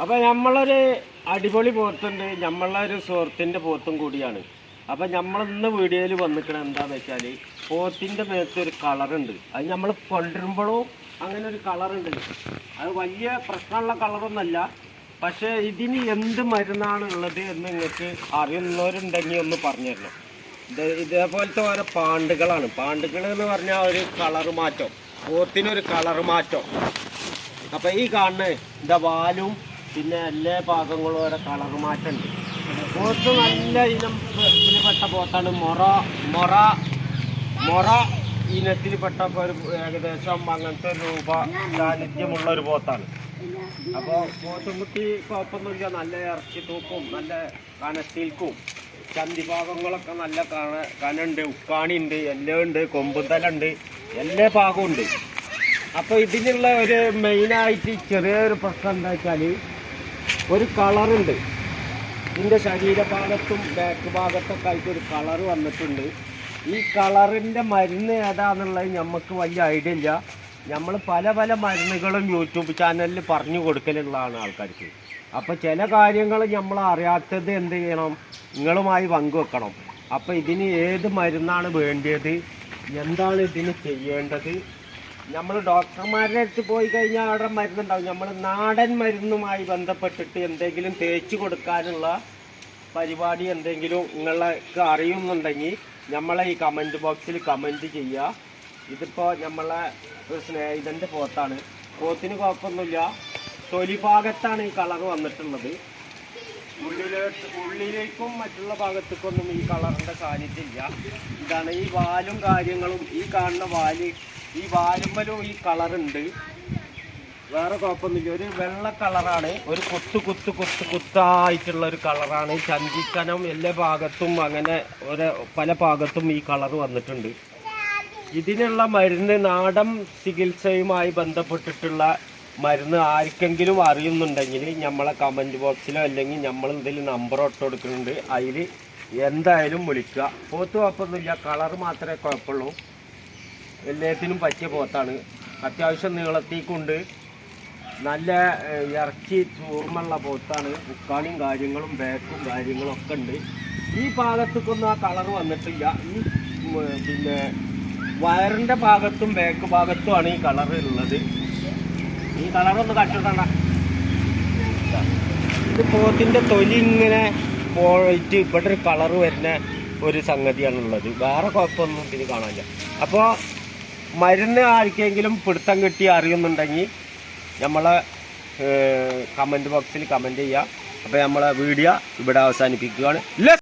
അപ്പൊ നമ്മളൊരു അടിപൊളി പോത്തുണ്ട്. നമ്മളെ ഒരു സുഹൃത്തിന്റെ പോത്തും കൂടിയാണ്. അപ്പൊ നമ്മൾ ഇന്ന് വീഡിയോയിൽ വന്നിക്കണ എന്താന്ന് വെച്ചാൽ പോത്തിന്റെ മേത്ത് ഒരു കളറുണ്ട്. അത് നമ്മൾ കൊണ്ടുവരുമ്പോഴും അങ്ങനെ ഒരു കളറുണ്ട്. അത് വലിയ പ്രശ്നമുള്ള കളറൊന്നല്ല. പക്ഷേ ഇതിന് എന്ത് മരുന്നാണ് ഉള്ളത് എന്ന് നിങ്ങൾക്ക് അറിയുന്നവരുണ്ടെങ്കിൽ ഒന്ന് പറഞ്ഞു തരണം. ഇത് ഇതേപോലത്തെ ഓരോ പാണ്ടുകളാണ്. പാണ്ടുകൾ എന്ന് പറഞ്ഞാൽ ഒരു കളറ് മാറ്റം. പോത്തിനൊരു കളർ മാറ്റം. അപ്പൊ ഈ കാണുന്ന ഇതാ വാലും പിന്നെ എല്ലാ ഭാഗങ്ങളും ഓരോ കളർ മാറ്റമുണ്ട് പോത്ത് നല്ല ഇനം ഇതിൽപ്പെട്ട പോത്താണ്. മൊറ മൊറ മൊറ ഇനത്തിൽപ്പെട്ട ഒരു ഏകദേശം അങ്ങനത്തെ ഒരു രൂപ സാന്നിധ്യമുള്ള ഒരു പോത്താണ്. അപ്പോൾ പോത്തുമുട്ടി കുഴപ്പമൊന്നുമില്ല നല്ല ഇറച്ചി തൂക്കും നല്ല കനത്തിൽക്കും. ചന്തി ഭാഗങ്ങളൊക്കെ നല്ല കന കനുണ്ട് ഉക്കാണി ഉണ്ട് എല്ലാം ഉണ്ട് കൊമ്പുന്തലുണ്ട് എല്ലാ ഭാഗവും ഉണ്ട് അപ്പോൾ ഇതിനുള്ള ഒരു മെയിനായിട്ട് ചെറിയൊരു പ്രശ്നം എന്താ വെച്ചാൽ ഒരു കളറുണ്ട്. ഇതിന്റെ ശരീരഭാഗത്തും ബാക്ക് ഭാഗത്തൊക്കെ ആയിട്ട് ഒരു കളർ വന്നിട്ടുണ്ട്. ഈ കളറിന്റെ മരുന്ന് ഏതാണെന്നുള്ളത് നമുക്ക് വലിയ ഐഡിയ ഇല്ല. നമ്മൾ പല പല മരുന്നുകളും യൂട്യൂബ് ചാനലിൽ പറഞ്ഞു കൊടുക്കലുള്ളതാണ് ആൾക്കാർക്ക്. അപ്പോൾ ചില കാര്യങ്ങൾ നമ്മൾ അറിയാത്തത് എന്ത് ചെയ്യണം? നിങ്ങളുമായി പങ്കുവെക്കണം അപ്പോൾ ഇതിന് ഏത് മരുന്നാണ് വേണ്ടത് എന്താണ് ഇതിന് ചെയ്യേണ്ടത്? നമ്മൾ ഡോക്ടർമാരുടെ അടുത്ത് പോയി കഴിഞ്ഞാൽ അവിടെ മരുന്നുണ്ടാവും. നമ്മൾ നാടൻ മരുന്നുമായി ബന്ധപ്പെട്ടിട്ട് എന്തെങ്കിലും തേച്ച് കൊടുക്കാനുള്ള പരിപാടി എന്തെങ്കിലും നിങ്ങൾക്ക് അറിയുന്നുണ്ടെങ്കിൽ നമ്മളെ ഈ കമന്റ് ബോക്സിൽ കമന്റ് ചെയ്യുക. ഇതിപ്പോൾ നമ്മളെ സ്നേഹിതന്റെ പോത്താണ്. പോത്തിന് കുഴപ്പമൊന്നുമില്ല. തൊലി ഭാഗത്താണ് ഈ കളർ വന്നിട്ടുള്ളത്. ഉള്ളിലേക്ക് ഉള്ളിലേക്കും മറ്റുള്ള ഭാഗത്തേക്കൊന്നും ഈ കളറിന്റെ സാന്നിധ്യമില്ല. ഇതാണ് ഈ വാലും കാര്യങ്ങളും ഈ കാണുന്ന വാൽ ഈ വാരുമ്പലും ഈ കളറുണ്ട്. വേറെ കുഴപ്പമൊന്നുമില്ല. ഒരു വെള്ള കളറാണ്. ഒരു കൊത്തു കൊത്ത് കൊത്ത് കൊത്തായിട്ടുള്ള ഒരു കളറാണ്. ചന്തിക്കനം എല്ലാ ഭാഗത്തും അങ്ങനെ ഒരു പല ഭാഗത്തും ഈ കളർ വന്നിട്ടുണ്ട്. ഇതിനുള്ള മരുന്ന് നാടൻ ചികിത്സയുമായി ബന്ധപ്പെട്ടിട്ടുള്ള മരുന്ന് ആർക്കെങ്കിലും അറിയുന്നുണ്ടെങ്കിൽ നമ്മളെ കമന്റ് ബോക്സിലോ അല്ലെങ്കിൽ നമ്മൾ എന്തെങ്കിലും നമ്പർ ഇട്ട് കൊടുക്കുന്നുണ്ട്. അതിൽ എന്തായാലും വിളിക്കുക. പോത്ത് കുഴപ്പമൊന്നുമില്ല. കളർ മാത്രമേ കുഴപ്പമുള്ളൂ. എല്ലാത്തിനും പറ്റിയ പോത്താണ്. അത്യാവശ്യം നീളത്തേക്കുണ്ട്. നല്ല ഇറച്ചി ചൂർമുള്ള പോത്താണ്. ഉക്കാണിയും കാര്യങ്ങളും ബാക്കും കാര്യങ്ങളും ഒക്കെ ഉണ്ട്. ഈ ഭാഗത്തേക്കൊന്നും ആ കളർ വന്നിട്ടില്ല. ഈ പിന്നെ വയറിന്റെ ഭാഗത്തും ബാക്ക് ഭാഗത്തുമാണ് ഈ കളർ ഉള്ളത്. ഈ കളറൊന്ന് കട്ടിടണ്ട ഇത് പോത്തിന്റെ തൊലി ഇങ്ങനെ പോയിട്ട് ഇവിടെ ഒരു കളർ വരുന്ന ഒരു സംഗതിയാണുള്ളത്. വേറെ കുഴപ്പമൊന്നും ഇതിന് കാണാനില്ല. അപ്പോൾ മരുന്ന് ആർക്കെങ്കിലും പിടുത്തം കിട്ടി അറിയുന്നുണ്ടെങ്കിൽ നമ്മളെ കമന്റ് ബോക്സിൽ കമന്റ് ചെയ്യുക അപ്പോൾ നമ്മളെ വീഡിയോ ഇവിടെ അവസാനിപ്പിക്കുകയാണ്.